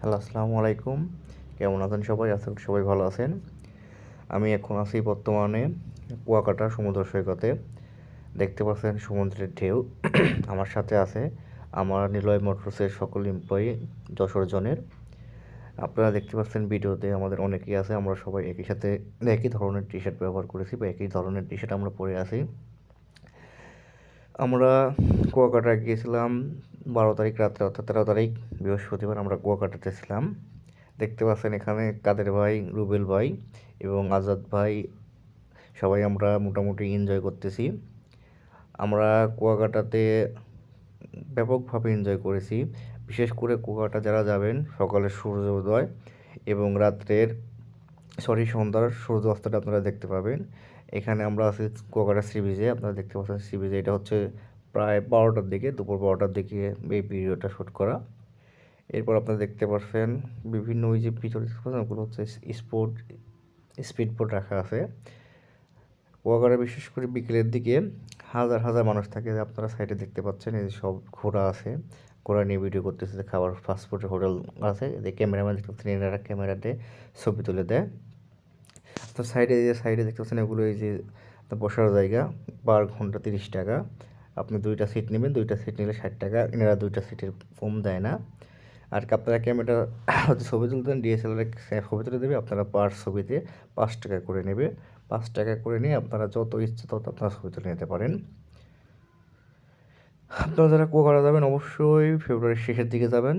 Hello, আসসালামু আলাইকুম। কেমন আছেন সবাই? করি সবাই ভালো আছেন। আমি এখন আছি বর্তমানে কুয়াকাটা সমুদ্র সৈকতে। দেখতে পাচ্ছেন সমুদ্রের ঢেউ। আমার সাথে আছে আমার নিলয় মোটরসের সকল এমপ্লয়ি যশোর জনের। আপনারা দেখতে পাচ্ছেন ভিডিওতে আমাদের অনেকেই আছে। আমরা সবাই একই সাথে একই ধরনের টি শার্ট ব্যবহার করেছি বা একই ধরনের টি শার্ট আমরা পরে আছি। আমরা কুয়াকাটা গিয়েছিলাম। বারো তারিখ রাত্রে, অর্থাৎ তেরো তারিখ বৃহস্পতিবার আমরা কুয়াকাটাতে ছিলাম। দেখতে পাচ্ছেন এখানে কাদের ভাই, রুবেল ভাই এবং আজাদ ভাই। সবাই আমরা মোটামুটি এনজয় করতেছি। আমরা কুয়াকাটাতে ব্যাপকভাবে এনজয় করেছি। বিশেষ করে কুয়াকাটা যারা যাবেন সকালের সূর্য উদয় এবং রাত্রের সরি সন্ধ্যার সূর্য অস্তটা আপনারা দেখতে পাবেন। এখানে আমরা আছি কুয়াকাটা সি বিচে আপনারা দেখতে পাচ্ছেন সি বিচে এটা হচ্ছে প্রায় বারোটার দিকে, দুপুর বারোটার দিকে এই ভিডিওটা শ্যুট করা। এরপর আপনারা দেখতে পাচ্ছেন বিভিন্ন ওই যে পিছনে ওগুলো হচ্ছে স্পোর্ট, স্পিড বোট রাখা আছে। কুয়াকাটা বিশেষ করে বিকেলের দিকে হাজার হাজার মানুষ থাকে আপনারা সাইডে দেখতে পাচ্ছেন, এই সব ঘোড়া আছে। ঘোড়া নিয়ে ভিডিও করতেছে খাবার ফাস্টফুডের হোটেল আছে। যে ক্যামেরাম্যান দেখতে পাচ্ছেন, এনারা ক্যামেরাতে ছবি তুলে দেয়। তো সাইডে যে সাইডে দেখতে পাচ্ছেন, এগুলো এই যে বসার জায়গা, পার ঘণ্টা তিরিশ টাকা। আপনি দুইটা সিট নেবেন, দুইটা সিট নিলে ষাট টাকা। এনারা দুইটা সিটের কম দেয় না। আর আপনারা ক্যামেরা হচ্ছে ছবি তুলতেন ডিএসএলআর ছবি তুলে দেবে, আপনারা পার ছবিতে পাঁচ টাকা করে নেবে। পাঁচ টাকা করে নিয়ে আপনারা যত ইচ্ছে তত আপনারা ছবি তুলে নিতে পারেন। আপনারা যারা কুয়াকাটা যাবেন, অবশ্যই ফেব্রুয়ারির শেষের দিকে যাবেন।